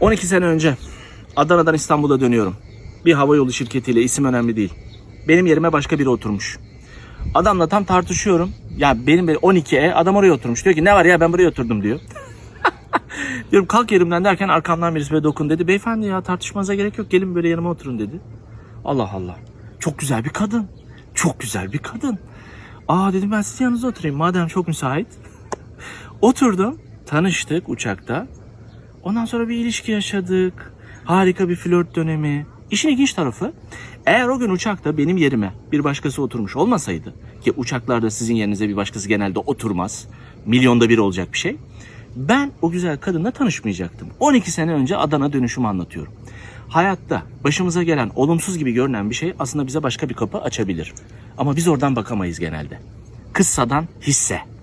12 sene önce Adana'dan İstanbul'a dönüyorum. Bir havayolu şirketiyle isim önemli değil. Benim yerime başka biri oturmuş. Adamla tam tartışıyorum. Ya benim böyle 12'e adam oraya oturmuş. Diyor ki ne var ya ben buraya oturdum diyor. Diyorum kalk yerimden derken arkamdan birisi böyle dokun dedi. Beyefendi ya tartışmanıza gerek yok gelin böyle yanıma oturun dedi. Allah Allah. Çok güzel bir kadın. Çok güzel bir kadın. Aa dedim ben sizin yanınıza oturayım madem çok müsait. Oturdum. Tanıştık uçakta. Ondan sonra bir ilişki yaşadık. Harika bir flört dönemi. İşin ilginç tarafı eğer o gün uçakta benim yerime bir başkası oturmuş olmasaydı ki uçaklarda sizin yerinize bir başkası genelde oturmaz. Milyonda bir olacak bir şey. Ben o güzel kadınla tanışmayacaktım. 12 sene önce Adana dönüşümü anlatıyorum. Hayatta başımıza gelen olumsuz gibi görünen bir şey aslında bize başka bir kapı açabilir. Ama biz oradan bakamayız genelde. Kıssadan hisse.